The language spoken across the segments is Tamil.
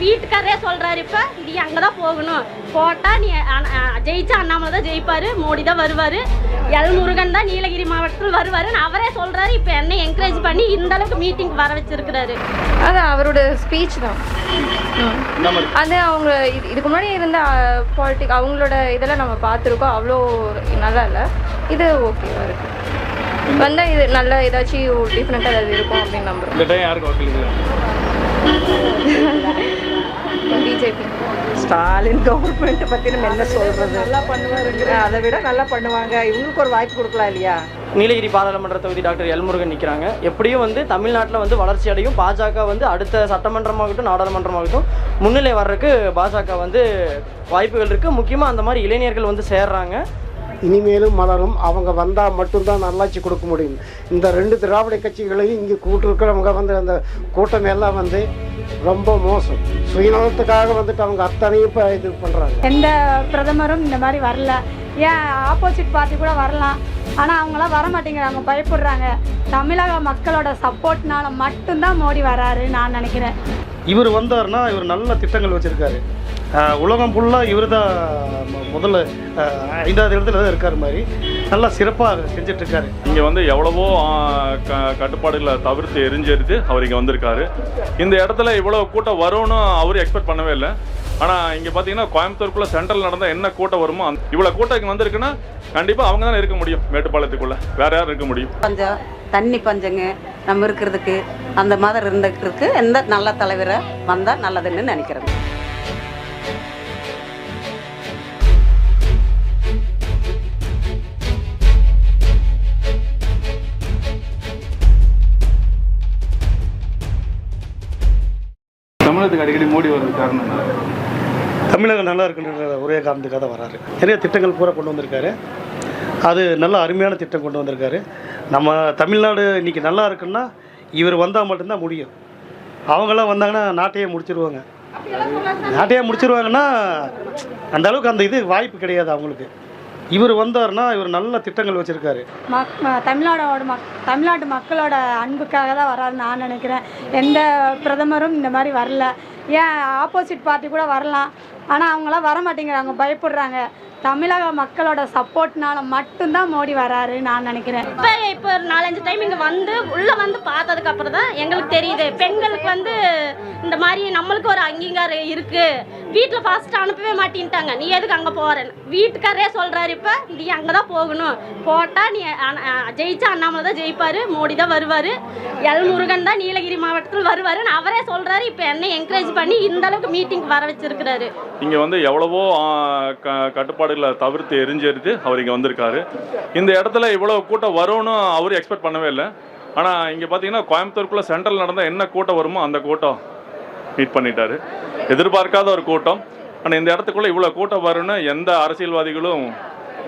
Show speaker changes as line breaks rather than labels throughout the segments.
வீட்டுக்காரரே சொல்றாரு இப்ப நீ அங்கதான் போகணும். போட்டா நீ ஜெயிச்சா அண்ணாமலை தான் ஜெயிப்பாரு மோடி தான் வருவாரு. எல் முருகன் தான் நீலகிரி மாவட்டத்தில் வருவாருன்னு அவரே சொல்றாரு. இப்ப என்ன என்கரேஜ் பண்ணி இந்த அளவுக்கு மீட்டிங் வர வச்சிருக்கிறாரு.
அது அவரோட ஸ்பீச் தான். அது அவங்க இது- இதுக்கு முன்னாடி இருந்த பாலிட்டிக் அவங்களோட இதெல்லாம் நம்ம பார்த்துருக்கோம். அவ்வளோ நல்லா இல்லை. இது ஓகேவா இருக்கு. வந்தால் இது நல்ல ஏதாச்சும் டிஃப்ரெண்ட்டாக ஏதாவது இருக்கும் அப்படின்னு நம்புகிறோம்
ஸ்டாலின் கவர்மெண்ட் பற்றி நம்ம என்ன சொல்கிறது நல்லா பண்ணுவாருங்க. அதை விட நல்லா பண்ணுவாங்க. இவங்களுக்கு ஒரு வாய்ப்பு கொடுக்கலாம் இல்லையா?
நீலகிரி பாராளுமன்ற தொகுதி டாக்டர் எல்முருகன் நிற்கிறாங்க எப்படியும் வந்து தமிழ்நாட்டில் வந்து வளர்ச்சி அடையும். பாஜக வந்து அடுத்த சட்டமன்றமாகட்டும் நாடாளுமன்றமாகட்டும் முன்னிலை வர்றதுக்கு பாஜக வந்து வாய்ப்புகள் இருக்குது முக்கியமாக அந்த மாதிரி இளைஞர்கள் வந்து சேர்றாங்க.
இனிமேலும் மலரும். அவங்க வந்தால் மட்டும்தான் நல்லாட்சி கொடுக்க முடியும். இந்த ரெண்டு திராவிட கட்சிகளையும் இங்கே கூட்டிருக்கிறவங்க வந்து அந்த கூட்டம் எல்லாம் வந்து ரொம்ப மோசம். சுயநலத்துக்காக வந்துட்டு அவங்க அத்தனையும் இப்போ இது பண்ணுறாங்க
எந்த பிரதமரும் இந்த மாதிரி வரல. ஏன் ஆப்போசிட் பார்ட்டி கூட வரலாம். ஆனால் அவங்களாம் வர மாட்டேங்கிறாங்க பயப்படுறாங்க. தமிழக மக்களோட சப்போர்ட்னால மட்டும்தான் மோடி வராரு நான் நினைக்கிறேன்.
இவர் வந்தார்னா இவர் நல்ல திட்டங்கள் வச்சுருக்காரு. உலகம் ஃபுல்லாக இவர் தான் முதல்ல ஐந்தாவது இடத்துல தான் இருக்கார் மாதிரி. நல்லா சிறப்பாக செஞ்சிட்ருக்காரு.
இங்கே வந்து எவ்வளவோ க- கட்டுப்பாடுகளை தவிர்த்து எரிஞ்செடுத்து அவர் இங்கே வந்திருக்காரு. இந்த இடத்துல இவ்வளோ கூட்டம் வரும்னு அவர் எக்ஸ்பெக்ட் பண்ணவே இல்லை. ஆனால் இங்கே பார்த்தீங்கன்னா கோயம்புத்தூருக்குள்ளே சென்ட்ரல் நடந்தால் என்ன கூட்டம் வருமோ அந்த இவ்வளோ கூட்டம் இங்கே வந்திருக்குன்னா கண்டிப்பாக அவங்க தானே இருக்க முடியும் மேட்டுப்பாளையத்துக்குள்ளே. வேற யாரும் இருக்க முடியும்.
பஞ்சம் தண்ணி பஞ்சங்க நம்ம இருக்கிறதுக்கு அந்த மாதிரி இருந்துக்கிறதுக்கு எந்த நல்ல தலைவரை வந்தால் நல்லதுன்னு நினைக்கிறேன்
அடிக்கடி மோடி வர்றது காரணம்
தமிழகம் நல்லா இருக்குன்ற ஒரே காரணத்துக்காக தான் வராரு. நிறைய திட்டங்கள் பூரா கொண்டு வந்திருக்காரு. அது நல்ல அருமையான திட்டம் கொண்டு வந்திருக்காரு. நம்ம தமிழ்நாடு இன்னைக்கு நல்லா இருக்குன்னா இவர் வந்தால் மட்டும்தான் முடியும். அவங்களாம் வந்தாங்கன்னா நாட்டையே முடிச்சிருவாங்க. நாட்டையே முடிச்சிருவாங்கன்னா அந்த அளவுக்கு அந்த இது வாய்ப்பு கிடையாது அவங்களுக்கு. இவர் வந்தாருன்னா இவர் நல்ல திட்டங்கள் வச்சுருக்காரு.
மக் தமிழ்நாடோட மக் தமிழ்நாட்டு மக்களோட அன்புக்காக தான் வராரு நான் நினைக்கிறேன். எந்த பிரதமரும் இந்த மாதிரி வரல. ஏன் ஆப்போசிட் பார்ட்டி கூட வரலாம். ஆனால் அவங்களாம் வர மாட்டேங்கிறாங்க பயப்படுறாங்க. தமிழக மக்களோட சப்போர்ட்னால மட்டும்தான் மோடி வராரு நான் நினைக்கிறேன்.
இப்போ இப்போ ஒரு நாலஞ்சு டைம் இங்கே வந்து உள்ளே வந்து பார்த்ததுக்கு அப்புறம் தான் எங்களுக்கு தெரியுது. பெண்களுக்கு வந்து இந்த மாதிரி நம்மளுக்கு ஒரு அங்கீகாரம் இருக்கு. வீட்டில் ஃபர்ஸ்ட் அனுப்பவே மாட்டேன்ட்டாங்க. நீ எதுக்கு அங்கே போகிறேன்னு வீட்டுக்காரரே சொல்கிறாரு இப்போ. நீ அங்கதான் போகணும். போட்டால் நீ ஜெயிச்சா அண்ணாமலை தான் ஜெயிப்பாரு மோடி தான் வருவார். எல் முருகன் தான் நீலகிரி மாவட்டத்தில் வருவாருன்னு அவரே சொல்கிறாரு இப்போ என்ன என்கரேஜ் பண்ணி இந்த அளவுக்கு மீட்டிங் வர வச்சிருக்கிறாரு.
இங்கே வந்து எவ்வளவோ க- கட்டுப்பாடுகளை தவிர்த்து எரிஞ்செடுத்து அவர் இங்கே வந்திருக்காரு. இந்த இடத்துல இவ்வளோ கூட்டம் வரும்னு அவர் எக்ஸ்பெக்ட் பண்ணவே இல்லை. ஆனால் இங்கே பார்த்தீங்கன்னா கோயம்புத்தூருக்குள்ளே சென்ட்ரல் நடந்தால் என்ன கூட்டம் வருமோ அந்த கூட்டம் மீட் பண்ணிட்டாரு. எதிர்பார்க்காத ஒரு கூட்டம். ஆனால் இந்த இடத்துக்குள்ளே இவ்வளோ கூட்டம் வரும்னு எந்த அரசியல்வாதிகளும்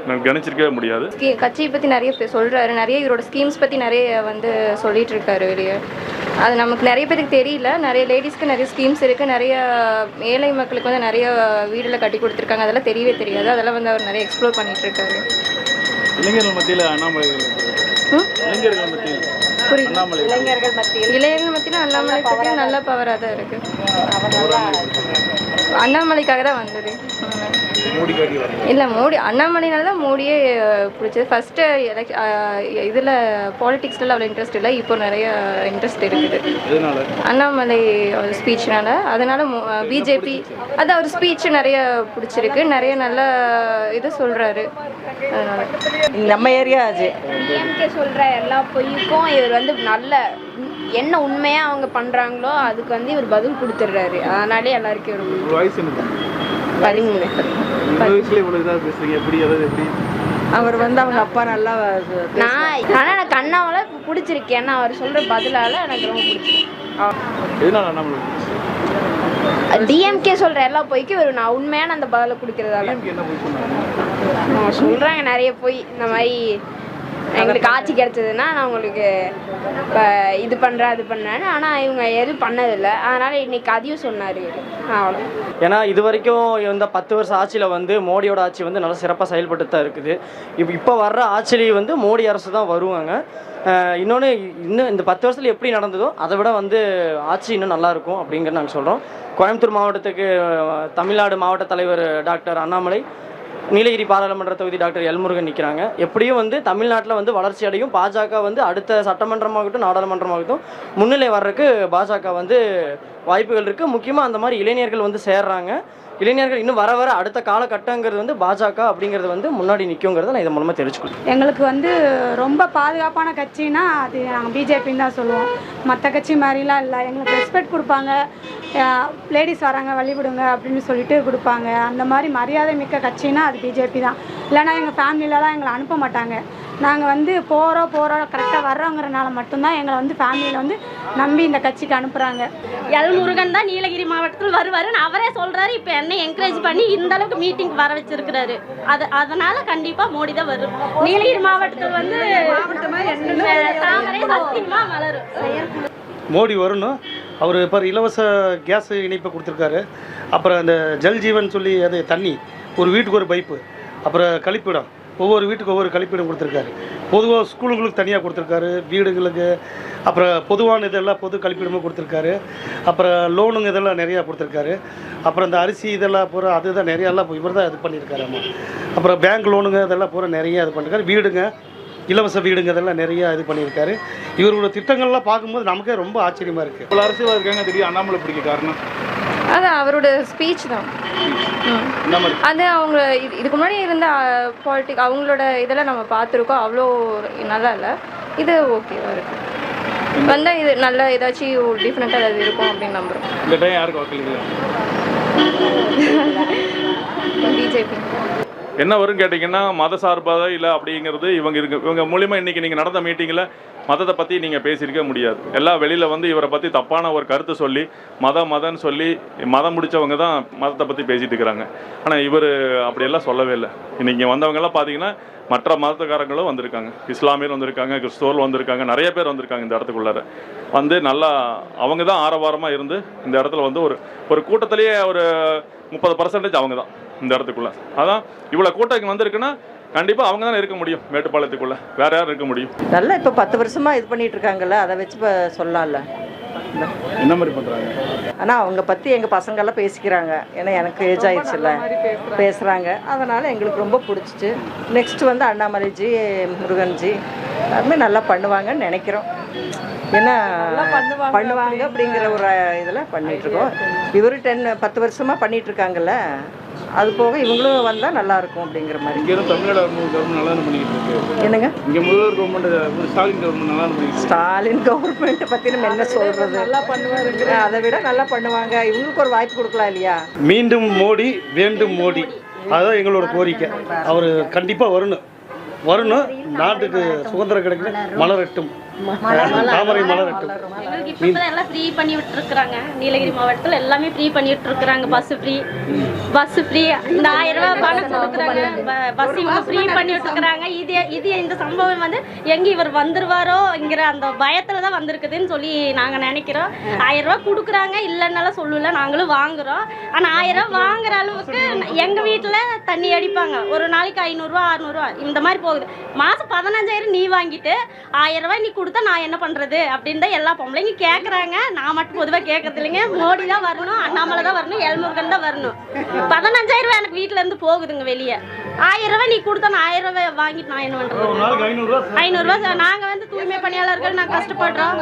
நான் கணிச்சிருக்கவே முடியாது.
கட்சியை பற்றி நிறைய சொல்கிறாரு நிறைய இவரோட ஸ்கீம்ஸ் பற்றி நிறைய வந்து சொல்லிட்டு இருக்காரு வெளியே. அது நமக்கு நிறைய பேருக்கு தெரியல. நிறைய லேடிஸ்க்கு நிறைய ஸ்கீம்ஸ் இருக்குது நிறைய ஏழை மக்களுக்கு வந்து நிறைய வீடில் கட்டி கொடுத்துருக்காங்க. அதெல்லாம் தெரியவே தெரியாது. அதெல்லாம் வந்து அவர் நிறைய எக்ஸ்ப்ளோர் பண்ணிட்டு இருக்காரு
இளைஞர்கள் மத்தியில் அண்ணாமலை? இளைஞர்கள் மத்தியில்
புரியுது.
அண்ணாமலை
இளைஞர்கள் மத்தியில்.
இளைஞர்கள் மத்தியில் அண்ணாமலை பற்றி நல்ல பவராக தான் இருக்கு. அண்ணாமலைக்காக தான் வந்தது. இல்லை மோடி அண்ணாமலைனால தான் மோடியே பிடிச்சது. ஃபஸ்ட்டு எலெக் இதில் பாலிடிக்ஸ்ல அவ்வளோ இன்ட்ரெஸ்ட் இல்லை. இப்போ நிறைய இன்ட்ரெஸ்ட் இருக்குது. அண்ணாமலை ஸ்பீச்னால அதனால பிஜேபி அது அவர் ஸ்பீச் நிறைய பிடிச்சிருக்கு. நிறைய நல்ல இது சொல்கிறாரு
நம்ம ஏரியா அது.
டிஎம்கே சொல்கிற எல்லா பொய்யுக்கும் இவர் வந்து நல்ல என்ன உண்மையாக அவங்க பண்ணுறாங்களோ அதுக்கு வந்து இவர் பதில் கொடுத்துட்றாரு. அதனாலே எல்லாருக்கும் இவர் பிடிக்கும்.
ஒரு வயசு என்ன
பதிமூணு
அவர் வந்து அவங்க அப்பா நல்லா
நான் ஆனால் எனக்கு அண்ணாவால் பிடிச்சிருக்கு ஏன்னா அவர் சொல்கிற பதிலால் எனக்கு ரொம்ப பிடிச்சிருக்கு? டிஎம்கே சொல்கிற எல்லா பொய்க்கும் இவர் நான் உண்மையான அந்த பதிலை கொடுக்கறதால.
டிஎம்கே என்ன போய் சொன்னாங்க?
சொல்கிறாங்க நிறைய பொய். இந்த மாதிரி எங்களுக்கு ஆட்சி கிடைச்சதுன்னா நான் உங்களுக்கு இப்போ இது பண்ணுறேன் அது பண்ணுறேன்னு ஆனால் இவங்க எதுவும் பண்ணதில்லை. அதனால் இன்னைக்கு அதையும் சொன்னார் அவ்வளோ
ஏன்னா இது வரைக்கும் இந்த பத்து வருஷம் ஆட்சியில் வந்து மோடியோட ஆட்சி வந்து நல்லா சிறப்பாக செயல்பட்டு தான் இருக்குது. இப்போ இப்போ வர்ற ஆட்சிலேயே வந்து மோடி அரசு தான் வருவாங்க. இன்னொன்று இன்னும் இந்த பத்து வருஷத்தில் எப்படி நடந்ததோ அதை விட வந்து ஆட்சி இன்னும் நல்லாயிருக்கும் இருக்கும் நாங்கள் சொல்கிறோம் கோயம்புத்தூர் மாவட்டத்துக்கு தமிழ்நாடு மாவட்ட தலைவர் டாக்டர் அண்ணாமலை நீலகிரி பாராளுமன்ற தொகுதி டாக்டர் எல்முருகன் நிற்கிறாங்க எப்படியும் வந்து தமிழ்நாட்டில் வந்து வளர்ச்சி அடையும். பாஜக வந்து அடுத்த சட்டமன்றமாகட்டும் நாடாளுமன்றமாகட்டும் முன்னிலை வர்றதுக்கு பாஜக வந்து வாய்ப்புகள் இருக்குது முக்கியமாக அந்த மாதிரி இளைஞர்கள் வந்து சேர்றாங்க. இளைஞர்கள் இன்னும் வர வர அடுத்த காலகட்டங்கிறது வந்து பாஜக அப்படிங்கிறது வந்து முன்னாடி நிற்குங்கிறத நான் இதன் மூலமாக தெரிஞ்சுக்கணும்
எங்களுக்கு வந்து ரொம்ப பாதுகாப்பான கட்சினா அது நாங்கள் பிஜேபின்னு தான் சொல்லுவோம். மற்ற கட்சி மாதிரிலாம் இல்லை. எங்களுக்கு ரெஸ்பெக்ட் கொடுப்பாங்க. லேடிஸ் வராங்க வழிவிடுங்க அப்படின்னு சொல்லிட்டு கொடுப்பாங்க. அந்த மாதிரி மரியாதை மிக்க கட்சினா அது பிஜேபி தான். இல்லைன்னா எங்கள் ஃபேமிலியிலலாம் எங்களை அனுப்ப மாட்டாங்க. நாங்கள் வந்து போகிறோம் போகிறோம் கரெக்டாக வர்றோங்கிறனால மட்டும்தான் எங்களை வந்து ஃபேமிலியில் வந்து நம்பி இந்த கட்சிக்கு அனுப்புகிறாங்க
எல் முருகன் தான் நீலகிரி மாவட்டத்தில் வருவாருன்னு அவரே சொல்றாரு இப்போ என்ன என்கரேஜ் பண்ணி இந்த அளவுக்கு மீட்டிங் வர வச்சிருக்கிறாரு. அது அதனால கண்டிப்பா மோடி தான் வரும். நீலகிரி மாவட்டத்தில் வந்து தாமரை சத்தியமா மலரும்
மோடி வரணும். அவர் இப்போ இலவச கேஸ் இணைப்பை கொடுத்துருக்காரு. அப்புறம் அந்த ஜல் ஜீவன் சொல்லி அது தண்ணி ஒரு வீட்டுக்கு ஒரு பைப்பு அப்புறம் கழிப்பிடம். ஒவ்வொரு வீட்டுக்கு ஒவ்வொரு கழிப்பிடம் கொடுத்துருக்காரு. பொதுவாக ஸ்கூலுங்களுக்கு தனியாக கொடுத்துருக்காரு வீடுங்களுக்கு அப்புறம் பொதுவான இதெல்லாம் பொது கழிப்பிடமும் கொடுத்துருக்காரு. அப்புறம் லோனுங்க இதெல்லாம் நிறையா கொடுத்துருக்காரு. அப்புறம் இந்த அரிசி இதெல்லாம் பூரா அதுதான் நிறையாலாம் இவர் தான் இது பண்ணியிருக்காரு அம்மா அப்புறம் பேங்க் லோனுங்க இதெல்லாம் பூரா நிறையா இது பண்ணிருக்காரு. வீடுங்க இலவச வீடுங்க இதெல்லாம் நிறைய இது பண்ணியிருக்காரு. இவரோட திட்டங்கள்லாம் பார்க்கும்போது நமக்கே ரொம்ப ஆச்சரியமாக இருக்குது
இவ்வளோ அரசியல் இருக்காங்க திடீர் அண்ணாமலை பிடிக்க காரணம்?
அது அவரோட ஸ்பீச் தான். அது அவங்க இது இதுக்கு முன்னாடி இருந்த பாலிட்டிக் அவங்களோட இதெல்லாம் நம்ம பார்த்துருக்கோம். அவ்வளோ நல்லா இல்லை. இது ஓகேவா இருக்கு. வந்தால் இது நல்ல ஏதாச்சும் டிஃப்ரெண்ட்டாக ஏதாவது இருக்கும் அப்படின்னு நம்புகிறோம்
இந்த டைம் யாருக்கு வாக்களிக்கலாம்
பிஜேபி
என்ன வரும் கேட்டிங்கன்னா மத சார்பாக இல்லை அப்படிங்கிறது இவங்க இருக்கு இவங்க மூலிமா இன்றைக்கி நீங்கள் நடந்த மீட்டிங்கில் மதத்தை பற்றி நீங்கள் பேசியிருக்க முடியாது. எல்லாம் வெளியில் வந்து இவரை பற்றி தப்பான ஒரு கருத்து சொல்லி மதம் மதம்னு சொல்லி மதம் முடித்தவங்க தான் மதத்தை பற்றி பேசிகிட்டு இருக்கிறாங்க. ஆனால் இவர் அப்படியெல்லாம் சொல்லவே இல்லை. இன்றைக்கி வந்தவங்கெல்லாம் பார்த்தீங்கன்னா மற்ற மதத்துக்காரங்களும் வந்திருக்காங்க. இஸ்லாமியர் வந்திருக்காங்க கிறிஸ்துவர் வந்திருக்காங்க நிறைய பேர் வந்திருக்காங்க இந்த இடத்துக்குள்ளார. வந்து நல்லா அவங்க தான் ஆரவாரமாக இருந்து இந்த இடத்துல வந்து ஒரு ஒரு கூட்டத்திலேயே ஒரு முப்பது பர்சன்டேஜ் அவங்க தான். இந்த இடத்துக்குள்ள. அதான் இவ்வளோ கூட்டம் இங்கே வந்திருக்குன்னா கண்டிப்பாக அவங்க தானே இருக்க முடியும் மேட்டுப்பாளையத்துக்குள்ள. வேற யார் இருக்க முடியும்.
நல்லா இப்போ பத்து வருஷமா இது பண்ணிட்டு இருக்காங்கல்ல அதை வச்சு இப்போ சொல்லலாம்ல.
என்ன மாதிரி பண்ணுறாங்க
ஆனால் அவங்க பற்றி எங்கள் பசங்கெல்லாம் பேசிக்கிறாங்க. ஏன்னா எனக்கு ஏஜ் ஆயிடுச்சுல்ல. பேசுகிறாங்க அதனால் எங்களுக்கு ரொம்ப பிடிச்சிச்சு. நெக்ஸ்ட் வந்து அண்ணாமலைஜி முருகன்ஜி எல்லாருமே நல்லா பண்ணுவாங்கன்னு நினைக்கிறோம். ஏன்னா பண்ணுவாங்க. அப்படிங்கிற ஒரு இதில் பண்ணிகிட்ருக்கோம் இவரு டென் பத்து வருஷமாக பண்ணிட்டு இருக்காங்கல்ல. அது போக இவங்களும் வந்தால் நல்லா இருக்கும் அப்படிங்கிற மாதிரி.
இங்கே இருந்து தமிழ்நாடு கவர்மெண்ட் நல்லா பண்ணிக்கிட்டு இருக்கு?
என்னங்க?
இங்கே முதல்வர் கவர்மெண்ட் ஸ்டாலின் கவர்மெண்ட் நல்லா பண்ணிக்கிட்டு
ஸ்டாலின் கவர்மெண்ட்டை பற்றி நம்ம என்ன சொல்கிறது நல்லா பண்ணுவாருங்க. அதை விட நல்லா பண்ணுவாங்க. இவங்களுக்கு ஒரு வாய்ப்பு கொடுக்கலாம் இல்லையா?
மீண்டும் மோடி வேண்டும் மோடி. அதுதான் எங்களோட கோரிக்கை. அவர் கண்டிப்பாக வரணும். வரணும். நாட்டுக்கு சுதந்திரம் கிடைக்கணும். மலரட்டும். தாமரை மலரட்டும்
எங்களுக்கு இப்போ தான் எல்லாம் ஃப்ரீ பண்ணி விட்டுருக்குறாங்க நீலகிரி மாவட்டத்தில் எல்லாமே ஃப்ரீ பண்ணி விட்டுருக்குறாங்க பஸ் ஃப்ரீ பஸ் ஃப்ரீ இந்த ஆயிரம் ரூபாய் பணம் கொடுக்குறாங்க. பஸ் இவங்க ஃப்ரீ பண்ணி விட்டுருக்குறாங்க இது இது இந்த சம்பவம் வந்து எங்கே இவர் வந்துருவாரோங்கிற அந்த பயத்தில் தான் வந்திருக்குதுன்னு சொல்லி நாங்கள் நினைக்கிறோம். ஆயிரம் ரூபாய் கொடுக்குறாங்க. இல்லைன்னாலும் சொல்லல. நாங்களும் வாங்குறோம். ஆனால் ஆயிரம் ரூபாய் வாங்குற அளவுக்கு எங்கள் வீட்டில் தண்ணி அடிப்பாங்க. ஒரு நாளைக்கு ஐநூறுரூவா அறநூறுவா இந்த மாதிரி போகுது. மாதம் பதினஞ்சாயிரம் நீ வாங்கிட்டு ஆயிரம் ரூபாய் நீ கொடுத்தா நான் என்ன பண்ணுறது அப்படின்னு தான் எல்லா பொம்பளைங்க கேட்குறாங்க நான் மட்டும் பொதுவாக கேட்கறது இல்லைங்க. மோடி தான் வரணும் அண்ணாமலை தான் வரணும் எல்முருகன் தான் வரணும். பதினஞ்சாயிரம் ரூபாய் எனக்கு வீட்டில் இருந்து போகுதுங்க வெளியே. ஆயிரம் ரூபாய் நீ கொடுத்தா நான் ஆயிரம் ரூபாய் வாங்கிட்டு நான் என்ன பண்ணுறது
ஐநூறுரூவா
நாங்கள் வந்து தூய்மை பணியாளர்கள் நான் கஷ்டப்படுறோம்.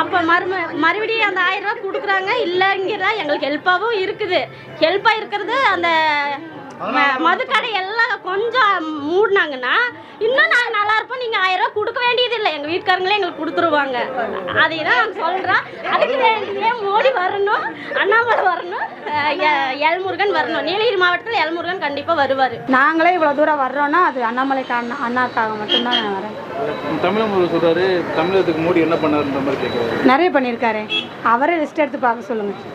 அப்போ மறும மறுபடியும் அந்த ஆயிரம் ரூபாய் கொடுக்குறாங்க. இல்லைங்கிற எங்களுக்கு ஹெல்ப்பாகவும் இருக்குது. ஹெல்ப்பாக இருக்கிறது அந்த மதுக்கடை எல்லாம் கொஞ்சம் மூடினாங்கன்னா இன்னும் நாங்கள் நல்லா இருப்போம் நீங்கள் ஆயிரம் ரூபாய் கொடுக்க வேண்டியதில்லை. எங்கள் வீட்டுக்காரங்களே எங்களுக்கு கொடுத்துருவாங்க. அதை தான் நாங்கள் சொல்கிறோம் அதுக்கு வேண்டியே மோடி வரணும். அண்ணாமலை வரணும். எ- எல்முருகன் வரணும். நீலகிரி மாவட்டத்தில் எல்முருகன் கண்டிப்பாக வருவார்.
நாங்களே இவ்வளோ தூரம் வர்றோன்னா அது அண்ணாமலைக்கு அண்ணா அண்ணாக்காக மட்டும்தான் நான் வரேன்.
தமிழ் முதல்வர் சொல்றாரு தமிழகத்துக்கு மோடி என்ன பண்ணாருன்ற மாதிரி கேட்குறாரு
நிறைய பண்ணியிருக்காரு. அவரை லிஸ்ட் எடுத்து பார்க்க சொல்லுங்கள்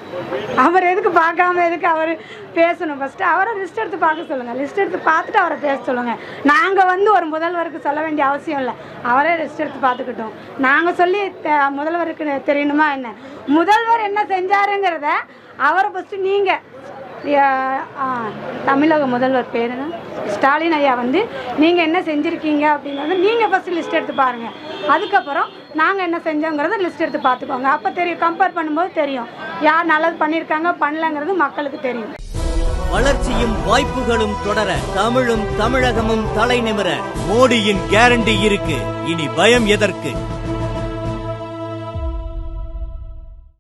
அவர் எதுக்கு பார்க்காம எதுக்கு அவர் பேசணும்? ஃபஸ்ட்டு அவரை லிஸ்ட் எடுத்து பார்க்க சொல்லுங்கள் லிஸ்ட் எடுத்து பார்த்துட்டு அவரை பேச சொல்லுங்கள் நாங்கள் வந்து ஒரு முதல்வருக்கு சொல்ல வேண்டிய அவசியம் இல்லை. அவரே லிஸ்ட் எடுத்து பார்த்துக்கிட்டோம். நாங்கள் சொல்லி முதல்வருக்கு தெரியணுமா என்ன? முதல்வர் என்ன செஞ்சாருங்கிறத அவரை ஃபஸ்ட்டு நீங்கள் தமிழக முதல்வர் பேர் ஸ்டாலின் ஐயா வந்து நீங்கள் என்ன செஞ்சுருக்கீங்க? அப்படிங்கிறத நீங்கள் ஃபஸ்ட்டு லிஸ்ட் எடுத்து பாருங்கள் அதுக்கப்புறம் நாங்கள் என்ன செஞ்சோங்கிறத லிஸ்ட் எடுத்து பார்த்துக்கோங்க அப்போ தெரியும் கம்பேர் பண்ணும்போது தெரியும். யார் நல்லது பண்ணியிருக்காங்க பண்ணலங்கிறது மக்களுக்கு தெரியும்.
வளர்ச்சியும் வாய்ப்புகளும் தொடர தமிழும் தமிழகமும் தலை நிமிர மோடியின் கேரண்டி இருக்கு. இனி பயம் எதற்கு?